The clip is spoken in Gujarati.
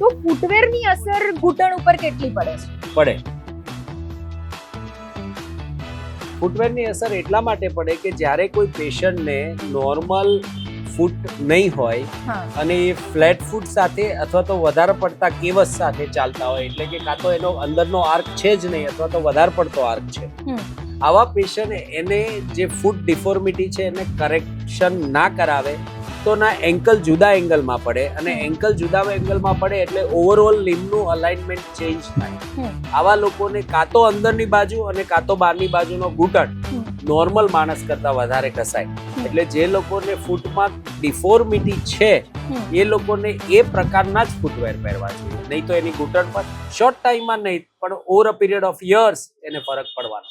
તો ફૂટવેરની અસર ઘૂંટણ ઉપર કેટલી પડે છે? પડે. ફૂટવેરની અસર એટલા માટે પડે કે જ્યારે કોઈ પેશન્ટને નોર્મલ ફૂટ નહીં હોય અને એ ફ્લેટ ફૂટ સાથે અથવા તો વધારે પડતા કેવસ સાથે ચાલતા હોય એટલે કે કાં તો એનો અંદરનો આર્ક છે જ નહીં અથવા તો વધારે પડતો આર્ક છે. આવા પેશન્ટ એને જે ફૂટ ડિફોર્મિટી છે એને કરેક્શન ના કરાવે તો એન્કલ જુદા એંગલમાં પડે અને એન્કલ જુદા એંગલમાં પડે એટલે ઓવરઓલ લિમ્બનું અલાઇનમેન્ટ ચેન્જ થાય. આવા લોકોને કાં તો અંદરની બાજુ અને કાં તો બહારની બાજુનો ઘૂંટણ નોર્મલ માણસ કરતા વધારે કસાય. એટલે જે લોકોને ફૂટમાં ડિફોર્મિટી છે એ લોકોને એ પ્રકારના જ ફૂટવેર પહેરવા જોઈએ. નહીં તો એની ઘૂંટણ પર શોર્ટ ટાઈમમાં નહીં પણ over a period of years એને ફરક પડવાનો